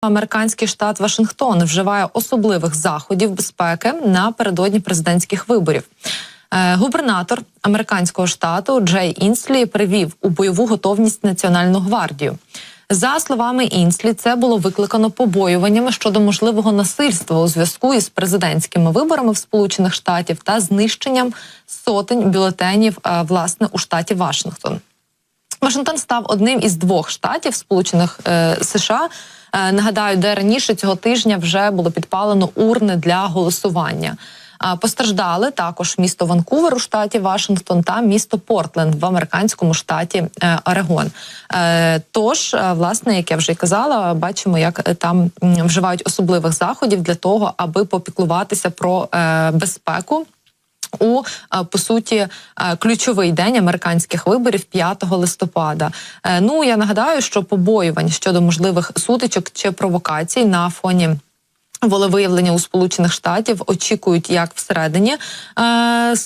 Американський штат Вашингтон вживає особливих заходів безпеки напередодні президентських виборів. Е, Губернатор американського штату Джей Інслі привів у бойову готовність Національну гвардію. За словами Інслі, це було викликано побоюваннями щодо можливого насильства у зв'язку із президентськими виборами в Сполучених Штатів та знищенням сотень бюлетенів е, власне у штаті Вашингтон. Вашингтон став одним із двох штатів Сполучених е, США. Е, нагадаю, де раніше цього тижня вже було підпалено урни для голосування. А постраждали також місто Ванкувер у штаті Вашингтон та місто Портленд в американському штаті е, Орегон. Е, Тож, е, власне, як я вже й казала, бачимо, як е, там вживають особливих заходів для того, аби попіклуватися про е, безпеку у е, по суті е, ключовий день американських виборів 5 листопада. Е, Ну я нагадаю, що побоювань щодо можливих сутичок чи провокацій на фоні. Волевиявлення у Сполучених Штатів очікують як всередині е,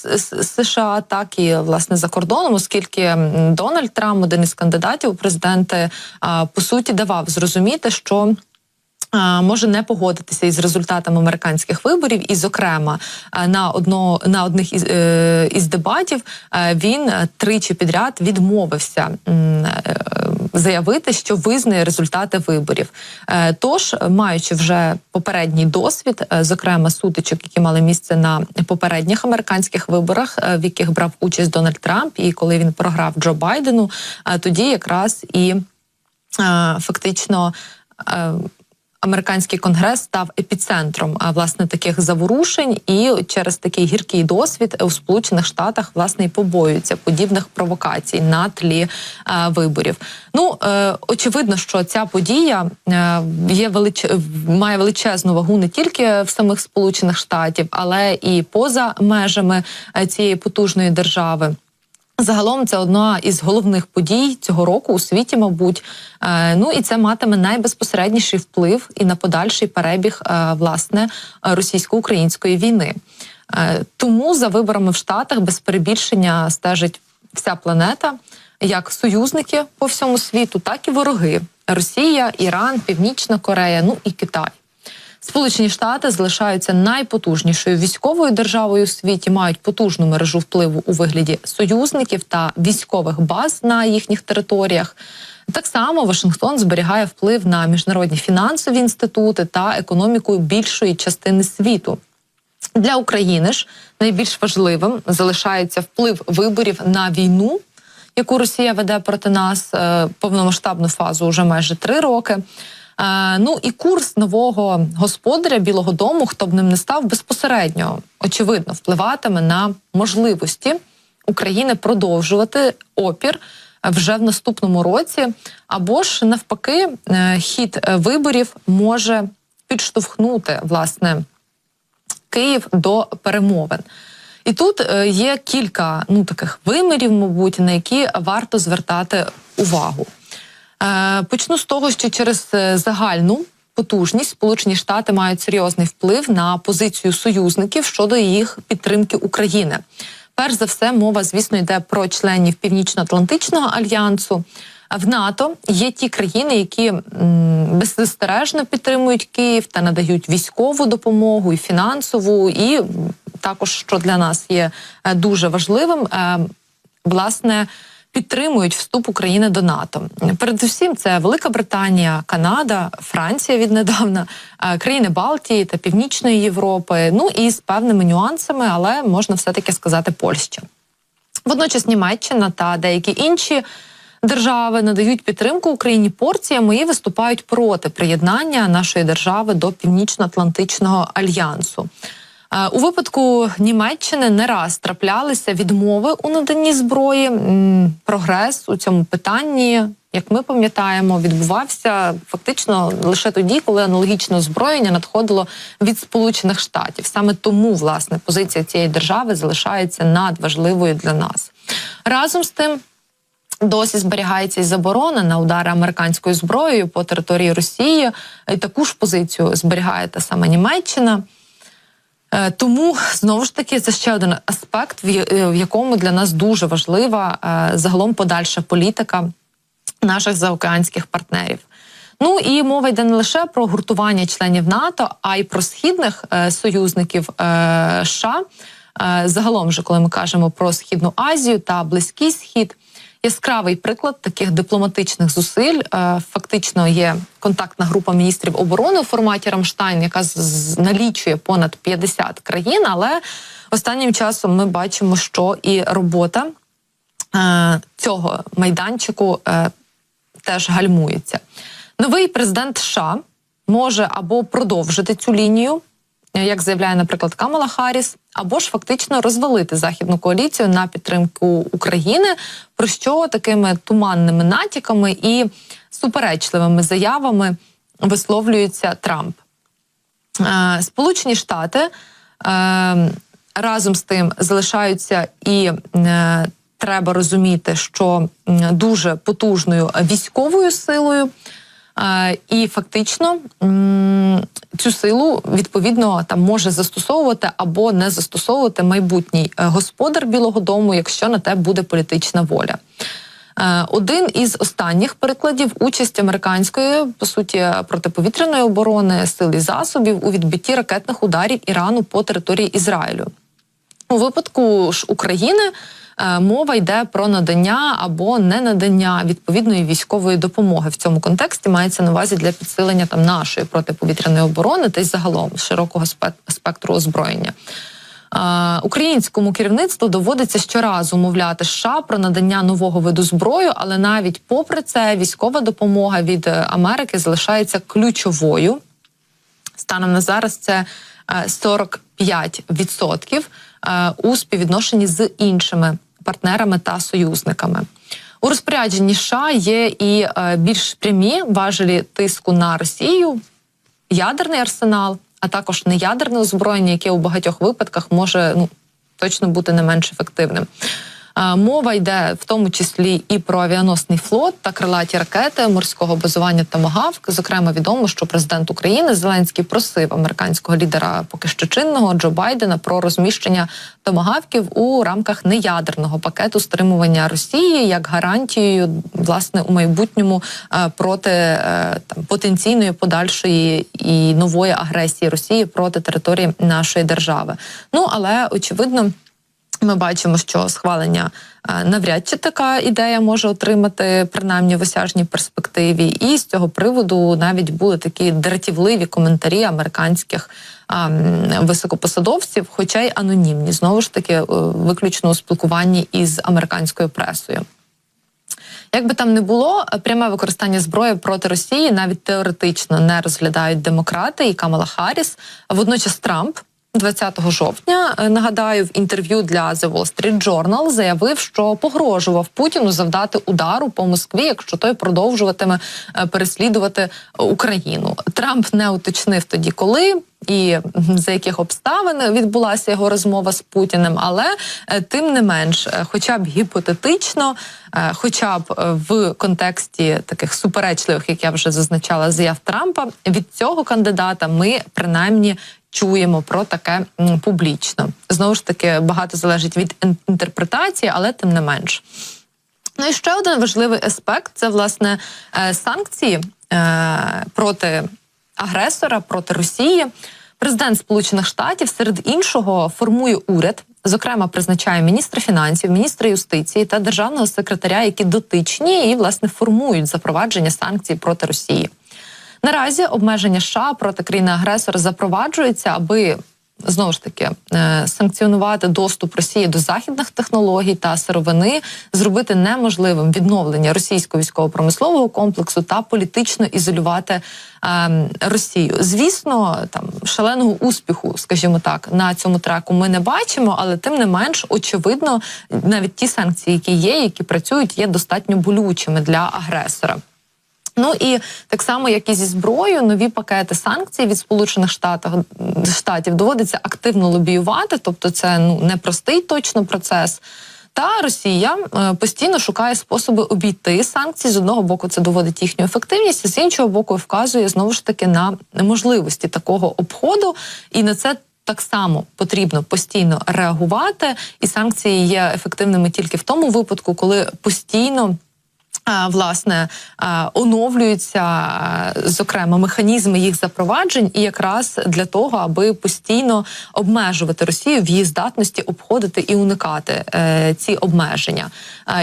США, так і власне за кордоном, оскільки Дональд Трамп, один із кандидатів у президенти, е, по суті давав зрозуміти, що може не погодитися із результатами американських виборів, і, зокрема, на одно на одних із, е, із дебатів е, він е, тричі підряд відмовився заявити, що визнає результати виборів. Тож, маючи вже попередній досвід, зокрема сутичок, які мали місце на попередніх американських виборах, в яких брав участь Дональд Трамп, і коли він програв Джо Байдену, тоді якраз і фактично. Е, Американський конгрес став епіцентром власне таких заворушень, і через такий гіркий досвід у Сполучених Штатах власне і побоюються подібних провокацій на тлі а, виборів. Ну е, очевидно, що ця подія е, є велич... має величезну вагу не тільки в самих Сполучених Штатів, але і поза межами е, цієї потужної держави. Загалом це одна із головних подій цього року у світі, мабуть. Е, Ну і це матиме найбезпосередніший вплив і на подальший перебіг е, власне російсько-української війни. Е, Тому за виборами в Штатах без перебільшення стежить вся планета, як союзники по всьому світу, так і вороги: Росія, Іран, Північна Корея, ну і Китай. Сполучені Штати залишаються найпотужнішою військовою державою у світі, мають потужну мережу впливу у вигляді союзників та військових баз на їхніх територіях. Так само Вашингтон зберігає вплив на міжнародні фінансові інститути та економіку більшої частини світу. Для України ж найбільш важливим залишається вплив виборів на війну, яку Росія веде проти нас е, повномасштабну фазу вже майже три роки. Е, Ну і курс нового господаря Білого Дому, хто б ним не став, безпосередньо очевидно впливатиме на можливості України продовжувати опір вже в наступному році, або ж навпаки, е, хід е, виборів може підштовхнути власне Київ до перемовин. І тут е, є кілька ну таких вимірів, мабуть, на які варто звертати увагу. Е, Почну з того, що через е, загальну потужність Сполучені Штати мають серйозний вплив на позицію союзників щодо їх підтримки України. Перш за все, мова, звісно, йде про членів Північно-Атлантичного альянсу. В НАТО є ті країни, які беззастережно підтримують Київ та надають військову допомогу і фінансову, і також, що для нас є е, дуже важливим, власне. Підтримують вступ України до НАТО. Передусім, це Велика Британія, Канада, Франція віднедавна, е, країни Балтії та Північної Європи. Ну і з певними нюансами, але можна все таки сказати Польща. Водночас Німеччина та деякі інші держави надають підтримку Україні порціями і виступають проти приєднання нашої держави до Північно-Атлантичного альянсу. У випадку Німеччини не раз траплялися відмови у наданні зброї. Прогрес у цьому питанні, як ми пам'ятаємо, відбувався фактично лише тоді, коли аналогічне озброєння надходило від Сполучених Штатів. Саме тому власне позиція цієї держави залишається надважливою для нас. Разом з тим. Досі зберігається і заборона на удари американською зброєю по території Росії. І таку ж позицію зберігає та сама Німеччина. Е, Тому знову ж таки це ще один аспект, в е, якому для нас дуже важлива е, загалом подальша політика наших заокеанських партнерів. Ну і мова йде не лише про гуртування членів НАТО, а й про східних союзників США. Загалом, же, коли ми кажемо про східну Азію та Близький Схід. Яскравий приклад таких дипломатичних зусиль е, фактично є контактна група міністрів оборони у форматі Рамштайн, яка налічує понад 50 країн. Але останнім часом ми бачимо, що і робота е, цього майданчику е, теж гальмується. Новий президент США може або продовжити цю лінію, як заявляє, наприклад, Камала Харріс, або ж фактично розвалити західну коаліцію на підтримку України, про що такими туманними натяками і суперечливими заявами висловлюється Трамп. Е, Сполучені Штати е, разом з тим залишаються і е, треба розуміти, що дуже потужною військовою силою. І фактично цю силу відповідно там може застосовувати або не застосовувати майбутній е, господар Білого Дому, якщо на те буде політична воля. Е, Один із останніх прикладів участь американської по суті протиповітряної оборони сил і засобів у відбитті ракетних ударів Ірану по території Ізраїлю. У випадку ж України мова йде про надання або не надання відповідної військової допомоги. В цьому контексті мається на увазі для підсилення там нашої протиповітряної оборони та й загалом широкого спектру озброєння. Е, Українському керівництву доводиться щоразу умовляти США про надання нового виду зброю, але навіть попри це військова допомога від е, Америки залишається ключовою. Станом на зараз це е, 45% е, у співвідношенні з іншими партнерами та союзниками. У розпорядженні США є і е, більш прямі важелі тиску на Росію, ядерний арсенал, а також неядерне озброєння, яке у багатьох випадках може ну точно бути не менш ефективним. Мова йде в тому числі і про авіаносний флот та крилаті ракети морського базування Томагавк. Зокрема, відомо, що президент України Зеленський просив американського лідера, поки що чинного Джо Байдена, про розміщення томагавків у рамках неядерного пакету стримування Росії як гарантією власне у майбутньому проти е, там потенційної подальшої і нової агресії Росії проти території нашої держави. Ну але очевидно. Ми бачимо, що схвалення е, навряд чи така ідея може отримати принаймні в осяжній перспективі. І з цього приводу навіть були такі дратівливі коментарі американських високопосадовців, хоча й анонімні, знову ж таки, е, виключно у спілкуванні із американською пресою. Як би там не було, пряме використання зброї проти Росії навіть теоретично не розглядають демократи і Камала Харріс. Водночас Трамп 20 жовтня е, нагадаю в інтерв'ю для The Wall Street Journal заявив, що погрожував Путіну завдати удару по Москві, якщо той продовжуватиме е, переслідувати Україну. Трамп не уточнив тоді, коли. І за яких обставин відбулася його розмова з Путіним, але е, тим не менш, е, хоча б гіпотетично, е, хоча б е, в контексті таких суперечливих, як я вже зазначала, заяв Трампа, від цього кандидата ми принаймні чуємо про таке публічно. Знову ж таки, багато залежить від інтерпретації, але тим не менш. Ну і ще один важливий аспект це власне е, санкції е, проти агресора, проти Росії. Президент Сполучених Штатів серед іншого формує уряд, зокрема призначає міністра фінансів, міністра юстиції та державного секретаря, які дотичні і власне формують запровадження санкцій проти Росії. Наразі обмеження США проти країни-агресора запроваджуються, аби знову ж таки е, санкціонувати доступ Росії до західних технологій та сировини, зробити неможливим відновлення російського військово-промислового комплексу та політично ізолювати е, Росію. Звісно, там шаленого успіху, скажімо так, на цьому треку ми не бачимо, але тим не менш, очевидно, навіть ті санкції, які є, які працюють, є достатньо болючими для агресора. Ну і так само, як і зі зброєю, нові пакети санкцій від Сполучених Штатів штатів доводиться активно лобіювати, тобто це ну непростий точно процес. Та Росія е, постійно шукає способи обійти санкції. З одного боку, це доводить їхню ефективність, а з іншого боку, вказує знову ж таки на можливості такого обходу, і на це так само потрібно постійно реагувати. І санкції є ефективними тільки в тому випадку, коли постійно Власне, оновлюються зокрема механізми їх запроваджень, і якраз для того, аби постійно обмежувати Росію в її здатності обходити і уникати е, ці обмеження.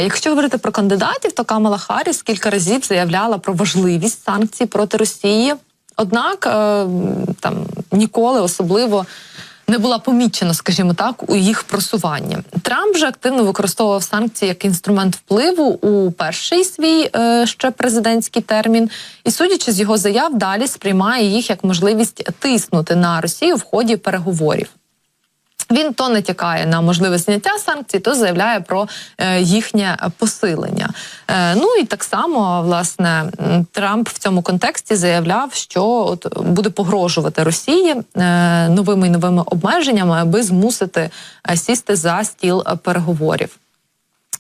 Якщо говорити про кандидатів, то Камала Харріс кілька разів заявляла про важливість санкцій проти Росії. Однак е, там ніколи особливо не була помічена, скажімо так, у їх просуванні. Трамп же активно використовував санкції як інструмент впливу у перший свій е, ще президентський термін, і судячи з його заяв, далі сприймає їх як можливість тиснути на Росію в ході переговорів. Він то натякає на можливе зняття санкцій, то заявляє про е, їхнє посилення. Е, ну і так само власне Трамп в цьому контексті заявляв, що от буде погрожувати Росії е, новими і новими обмеженнями, аби змусити сісти за стіл переговорів.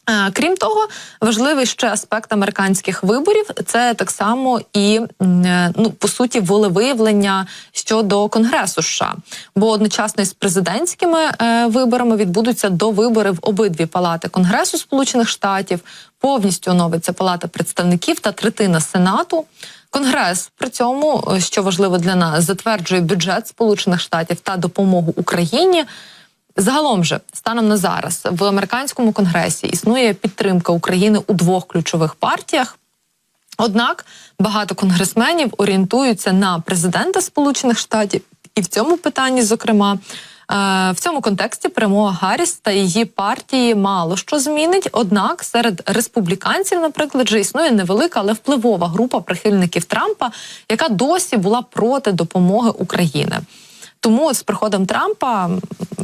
Е, Крім того, важливий ще аспект американських виборів це так само і е, ну по суті волевиявлення щодо конгресу США. Бо одночасно із президентськими е, виборами відбудуться до вибори в обидві палати Конгресу Сполучених Штатів. Повністю оновиться палата представників та третина сенату. Конгрес при цьому, що важливо для нас, затверджує бюджет Сполучених Штатів та допомогу Україні. Загалом же станом на зараз в американському конгресі існує підтримка України у двох ключових партіях. Однак багато конгресменів орієнтуються на президента Сполучених Штатів, і в цьому питанні, зокрема, е, в цьому контексті перемога Гарріс та її партії мало що змінить. Однак серед республіканців, наприклад, вже існує невелика, але впливова група прихильників Трампа, яка досі була проти допомоги України. Тому от з приходом Трампа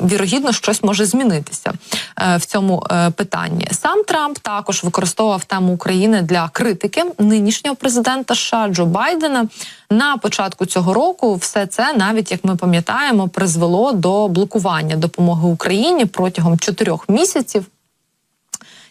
вірогідно щось може змінитися е, в цьому е, питанні. Сам Трамп також використовував тему України для критики нинішнього президента США Джо Байдена. На початку цього року все це, навіть як ми пам'ятаємо, призвело до блокування допомоги Україні протягом чотирьох місяців.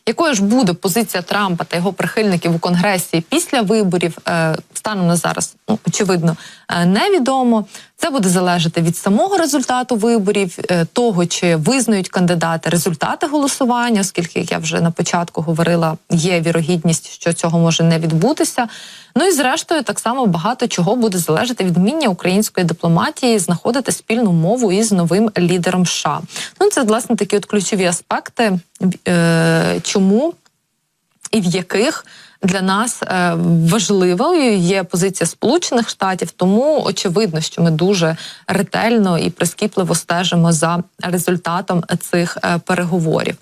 Якою ж буде позиція Трампа та його прихильників у Конгресі після виборів е, станом на зараз, ну очевидно, е, невідомо. Це буде залежати від самого результату виборів, е, того чи визнають кандидати результати голосування, оскільки, як я вже на початку говорила, є вірогідність, що цього може не відбутися. Ну і зрештою, так само багато чого буде залежати від вміння української дипломатії знаходити спільну мову із новим лідером США. Ну це власне такі от ключові аспекти, е, чому і в яких для нас е, важливою є позиція Сполучених Штатів, тому очевидно, що ми дуже ретельно і прискіпливо стежимо за результатом цих е, переговорів.